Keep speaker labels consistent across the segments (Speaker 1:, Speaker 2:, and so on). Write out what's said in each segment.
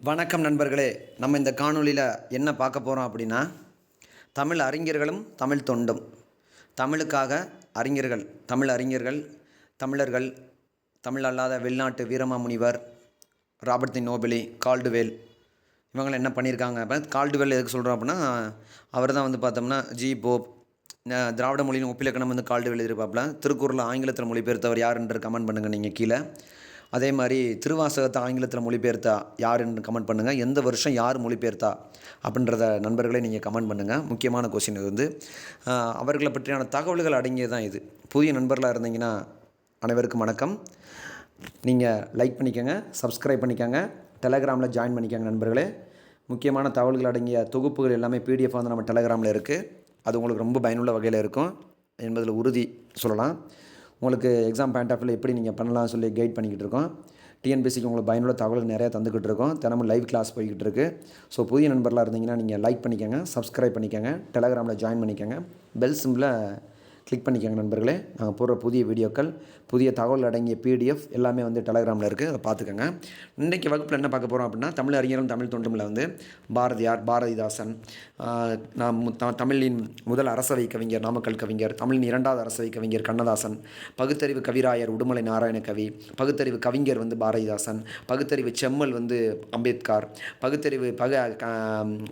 Speaker 1: வணக்கம் நண்பர்களே. நம்ம இந்த காணொளியில் என்ன பார்க்க போகிறோம் அப்படின்னா தமிழ் அறிஞர்களும் தமிழ் தொண்டும். தமிழுக்காக அறிஞர்கள் தமிழ் அறிஞர்கள் தமிழர்கள் தமிழ் அல்லாத வெளிநாட்டு Veeramamunivar Robert de Nobili Caldwell இவங்களாம் என்ன பண்ணியிருக்காங்க? அப்போ கால்டுவேல் எதுக்கு சொல்கிறோம் அப்படின்னா அவர் தான் வந்து பார்த்தோம்னா ஜி போப் திராவிட மொழியின் ஒப்பிலக்கணம் வந்து கால்டுவேல் எழுதியிருப்பாப்புல. திருக்குறளில் ஆங்கிலத்தில் மொழிபெயர்த்தவர் யாருன்ற என்று கமெண்ட் பண்ணுங்கள் நீங்கள் கீழே. அதே மாதிரி திருவாசகத்தை ஆங்கிலத்தில் மொழிபெயர்த்தா யார் கமெண்ட் பண்ணுங்கள் எந்த வருஷம் யார் மொழிபெயர்த்தா அப்படின்றத நண்பர்களே நீங்கள் கமெண்ட் பண்ணுங்கள் முக்கியமான கொஸ்டின் இது வந்து. அவர்களை பற்றியான தகவல்கள் அடங்கியது தான் இது. புதிய நண்பர்களாக இருந்தீங்கன்னா அனைவருக்கும் வணக்கம். நீங்கள் லைக் பண்ணிக்கோங்க சப்ஸ்கிரைப் பண்ணிக்கோங்க டெலகிராமில் ஜாயின் பண்ணிக்கோங்க நண்பர்களே. முக்கியமான தகவல்கள் அடங்கிய தொகுப்புகள் எல்லாமே பிடிஎஃப் வந்து நம்ம டெலகிராமில் இருக்குது அது உங்களுக்கு ரொம்ப பயனுள்ள வகையில் இருக்கும் என்பதில் உறுதி சொல்லலாம். உங்களுக்கு எக்ஸாம் பாயிண்ட் ஆஃப் எப்படி நீங்கள் பண்ணலாம் சொல்லி கைட் பண்ணிக்கிட்டு இருக்கோம். டிஎன்பிசிக்கு உங்களுக்கு பயனுள்ள தகவல் நிறையா தந்துக்கிட்டு இருக்கோம். தினமும் லைவ் கிளாஸ் போய்கிட்டு இருக்கு. ஸோ புதிய நண்பர்களாக இருந்தீங்கன்னா நீங்கள் லைக் பண்ணிக்கோங்க சப்ஸ்கிரைப் பண்ணிக்கோங்க டெலகிராமில் ஜாயின் பண்ணிக்கோங்க. பெல் சிம்பில் கிளிக் பண்ணிக்கோங்க நண்பர்களே. நாங்கள் போடுற புதிய வீடியோக்கள் புதிய தகவல் அடங்கிய பிடிஎஃப் எல்லாமே வந்து டெலகிராமில் இருக்குது அதை பார்த்துக்கோங்க. இன்றைக்கி வகுப்பில் என்ன பார்க்க போகிறோம் அப்படின்னா தமிழ் அறிஞரும் தமிழ் தொண்டுமில் வந்து பாரதியார் பாரதிதாசன் நாம் தமிழின் முதல் அரசவை கவிஞர் நாமக்கல் கவிஞர் தமிழின் இரண்டாவது அரசவை கவிஞர் கண்ணதாசன் பகுத்தறிவு கவிராயர் உடுமலை நாராயண கவி பகுத்தறிவு கவிஞர் வந்து பாரதிதாசன் பகுத்தறிவு செம்மல் வந்து அம்பேத்கர் பகுத்தறிவு பக க-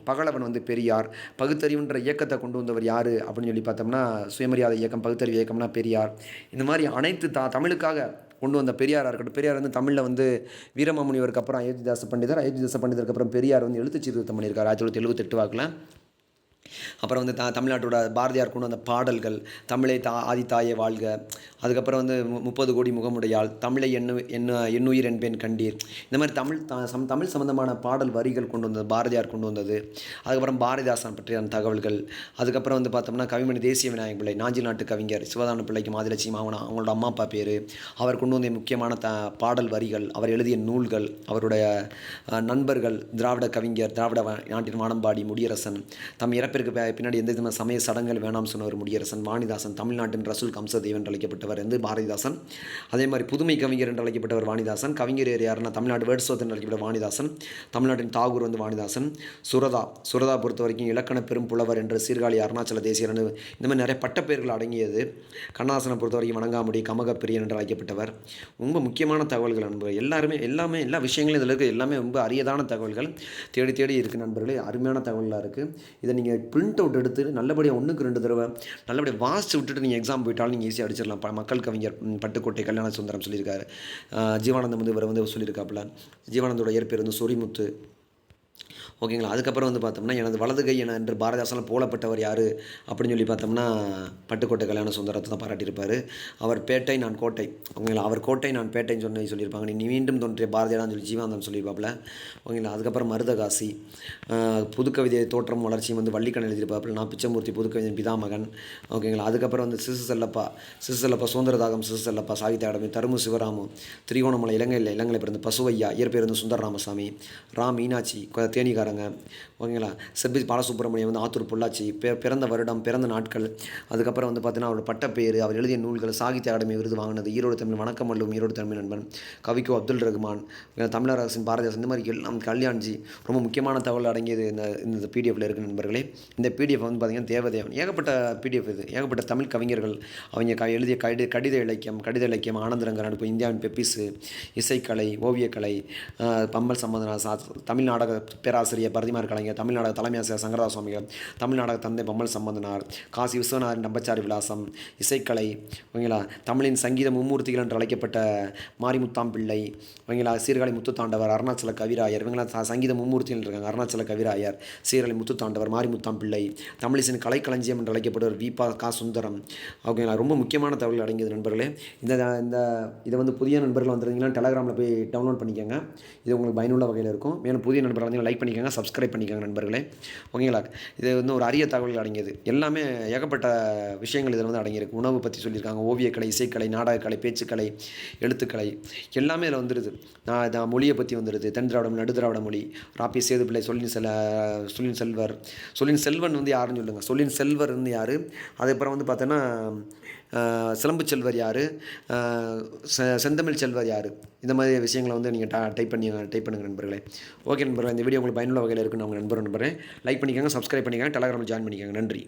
Speaker 1: பகலவன் வந்து பெரியார் பகுத்தறிவுன்ற இயக்கத்தை கொண்டு வந்தவர் யார் அப்படின்னு சொல்லி பார்த்தோம்னா சுயமரியாதை இயக்கம் பகுத்தறிவு இயக்கம்னா பெரியார். இந்த மாதிரி அனைத்து த தமிழுக்காக கொண்டு வந்த பெரியாராக இருக்கட்டும் பெரியார் வந்து தமிழில் வந்து வீரமாமுனிவருக்கு அப்புறம் அயோத்திதாச பண்டிதர் அயோத்திதாச பண்டிதருக்கு அப்புறம் பெரியார் வந்து எழுத்து சீர்திருத்தம் பண்ணியிருக்காரு. ஆயிரத்தி தொள்ளாயிரத்தி எழுபத்தெட்டு வாக்கில். அப்புறம் வந்து த தமிழ்நாட்டோட பாரதியார் கொண்டு வந்த பாடல்கள் தமிழை தா ஆதித்தாயை வாழ்க. அதுக்கப்புறம் வந்து மு- முப்பது கோடி முகமுடையாள் தமிழை எண்ணு எண்ணு எண்ணுயிர் என்பேன் கண்டீர். இந்த மாதிரி தமிழ் த சம் தமிழ் சம்மந்தமான பாடல் வரிகள் கொண்டு வந்தது பாரதியார் கொண்டு வந்தது. அதுக்கப்புறம் பாரதிதாசன் பற்றிய தகவல்கள். அதுக்கப்புறம் வந்து பார்த்தோம்னா கவிமணி தேசிய விநாயக பிள்ளை நாஞ்சில் நாட்டு கவிஞர் சிவதான பிள்ளைக்கு மாதிலட்சுமி அவன் அவங்களோட அம்மா அப்பா பேர். அவர் கொண்டு வந்த முக்கியமான த பாடல் வரிகள் அவர் எழுதிய நூல்கள் அவருடைய நண்பர்கள் திராவிட கவிஞர் திராவிட நாட்டின் வானம்பாடி முடியரசன் தம் இறப்பு பி- பின்னாடி எந்த விதமான சமய சடங்குகள் வேணாம் சொன்னவர் முடியரசன் வாணிதாசன் தமிழ்நாட்டின் ரசூல் கம்சதேவன் என்று அழைக்கப்பட்டவர் வந்து பாரதிதாசன். அதே மாதிரி புதுமை கவிஞர் என்று அழைக்கப்பட்டவர் வாணிதாசன் கவிஞர் யாருன்னா தமிழ்நாடு வேர்ட்ஸ்வர்த் என்று அழைக்கப்பட்ட வாணிதாசன் தமிழ்நாட்டின் தாகூர் வந்து வாணிதாசன் சுரதா சுரதா பொறுத்த வரைக்கும் இலக்கண பெரும் புலவர் என்று சீர்காழி அருணாச்சல தேசியர் இந்த மாதிரி நிறைய பட்டப்பெயர்கள் அடங்கியது. கண்ணாசனை பொறுத்த வரைக்கும் வணங்காமுடி கமகப்பிரியன் என்று அழைக்கப்பட்டவர். ரொம்ப முக்கியமான தகவல்கள் நண்பர்கள் எல்லாருமே எல்லாமே எல்லா விஷயங்களும் இதில் இருக்க. எல்லாமே ரொம்ப அரியதான தகவல்கள் தேடி தேடி இருக்குது நண்பர்களே. அருமையான தகவலாக இருக்குது இதை நீங்கள் பிரிண்ட் அவுட் எடுத்து நல்லபடியாக ஒன்றுக்கு ரெண்டு தடவை நல்லபடியாக வாசித்து விட்டுட்டு நீங்கள் எக்ஸாம் போயிட்டாலும் நீங்கள் ஈஸியாக அடிச்சிடலாம். ப- மக்கள் கவிஞர் பட்டுக்கோட்டை கல்யாண சுந்தரம் சொல்லியிருக்காரு. ஜீவானந்தம் வந்து இவர் வந்து சொல்லியிருக்காப்புல. ஜீவானந்தோட இயற்பேர் வந்து சொரிமுத்து. ஓகேங்களா? அதுக்கப்புறம் வந்து பார்த்தோம்னா எனது வலது கை என என்று பாரதிதாசனால் போலப்பட்டவர் யார்? அப்படின்னு சொல்லி பார்த்தோம்னா பட்டுக்கோட்டை கல்யாண சுந்தரத்தை தான் பாராட்டியிருப்பார். அவர் பேட்டை நான் கோட்டை. ஓகேங்களா? அவர் கோட்டை நான் பேட்டைன்னு சொன்னி சொல்லியிருப்பாங்க. நீ மீண்டும் தோன்றிய பாரதியாடான்னு சொல்லி ஜீவாந்தான் சொல்லியிருப்பாப்புல. ஓகேங்களா? அதுக்கப்புறம் மருதகாசி புதுக்கவிதை தோற்றம் வளர்ச்சியும் வந்து வள்ளிக்கண் எழுதியிருப்பாப்புல. நான் பிச்சமூர்த்தி புதுக்கவிதை பிதாமகன். ஓகேங்களா? அதுக்கப்புறம் வந்து சிசு செல்லப்பா சிசு செல்லப்பா சுதந்திரதாகம் சிசு செல்லப்பா சாகித்ய அகாடமி தருமு சிவராமு திரிகோணமலை இலங்கையில் இலங்கையில் பிறந்த பசுவையா இயற்பேர் வந்து சுந்தர ராமசாமி ரா மீனாட்சி தேனி தேனிகாரங்க ஓகேங்களா? செப்பி பாலசுப்ரமணியம் வந்து ஆத்தூர் பொள்ளாச்சி. பிறந்த வருடம் பிறந்த நாட்கள். அதுக்கப்புறம் வந்து பார்த்தீங்கன்னா அவரோட பட்டப்பேர் அவர் எழுதிய நூல்கள் சாகித்ய அகாடமி விருது வாங்கினது ஈரோடு தமிழ் வணக்கம் அல்லும் ஈரோடு தமிழ் நண்பன் கவிக்கோ அப்துல் ரஹ்மான் தமிழர் அரசின் இந்த மாதிரி எல்லாம் கல்யாண்ஜி ரொம்ப முக்கியமான தகவல் அடங்கியது இந்த இந்த பிடிஎஃப்ல இருக்கு நண்பர்களே. இந்த பிடிஎஃப் வந்து பார்த்தீங்கன்னா தேவதேவன் ஏகப்பட்ட பிடிஎஃப் இது. ஏகப்பட்ட தமிழ் கவிஞர்கள் அவங்க க எழுதிய கடி கடித இலக்கியம் கடித இலக்கியம் ஆனந்தரங்க நடிப்பு இந்தியாவின் பெப்பிஸு இசைக்கலை ஓவியக்கலை பம்பல் சம்பந்தனா சா தமிழ் நாடக பேராசிரியர் பரதிமார் கலைஞர் தமிழ்நாடக தலைமை ஆசிரியர் சங்கரதாஸ் சுவாமிகள் தமிழ்நாடக தந்தை பொம்மல் சம்பந்தனார் காசி விஸ்வநாதன் நம்பச்சாரி விலாசம் இசைக்கலை ஓகேங்களா தமிழின் சங்கீத மும்மூர்த்திகள் என்று அழைக்கப்பட்ட மாரிமுத்தாம் பிள்ளை ஓகேங்களா சீர்காழி முத்துத்தாண்டவர் அருணாச்சல கவிராயர் இவங்களாம் சங்கீத மும்மூர்த்திகள் இருக்காங்க அருணாச்சல கவிராயர் சீர்காழி முத்துத்தாண்டவர் மாரிமுத்தாம் பிள்ளை தமிழிசையின் கலைக்களஞ்சியம் என்று அழைக்கப்படுவர் விபா கா சுந்தரம் ஓகேங்களா ரொம்ப முக்கியமான தகவல் அடங்கியது நண்பர்களே. இந்த இந்த இதை வந்து புதிய நண்பர்கள் வந்திருந்தீங்கன்னா டெலகிராமில் போய் டவுன்லோட் பண்ணிக்கோங்க. இது உங்களுக்கு பயனுள்ள வகையில் இருக்கும். மேலும் புதிய நண்பர்கள் வந்து லைக் பண்ணிக்கோங்க சப்ஸ்கிரைப் பண்ணிக்கோங்க நண்பர்களே. ஓகேங்களா? இது வந்து ஒரு அரிய தகவல்கள் அடங்கியது. எல்லாமே ஏகப்பட்ட விஷயங்கள் இதில் வந்து அடங்கியிருக்கு. உணவு பற்றி சொல்லியிருக்காங்க. ஓவியக்கலை இசைக்கலை நாடகக்கலை பேச்சுக்கலை எழுத்துக்கலை. எல்லாமே இதில் வந்துடுது நான் நான் மொழியை பற்றி வந்துடுது தென் திராவிடம் நடு திராவிட மொழி. ராப்பி சேதுப்பிள்ளை சொல்லின் செல சொல்லின் செல்வர். சொல்லின் செல்வன் வந்து யாருன்னு சொல்லுங்கள் சொல்லின் செல்வர் வந்து யார்? அதுக்கப்புறம் வந்து பார்த்தோன்னா சிலம்பு செல்வர் யார்? செந்தமிழ் செல்வர் யார்? இந்த மாதிரி விஷயங்களை வந்து நீங்கள் டா டைப் பண்ணி டைப் பண்ணுங்கள் நண்பர்களே. ஓகே நண்பர்களே இந்த வீடியோ உங்களுக்கு பயனுள்ள வகையில் இருக்குன்னு உங்கள் நண்பர் நண்பரே. லைக் பண்ணிக்கோங்க சப்ஸ்கிரைப் பண்ணிக்கோங்க டெலகிராமில் ஜாயின் பண்ணிக்கோங்க. நன்றி.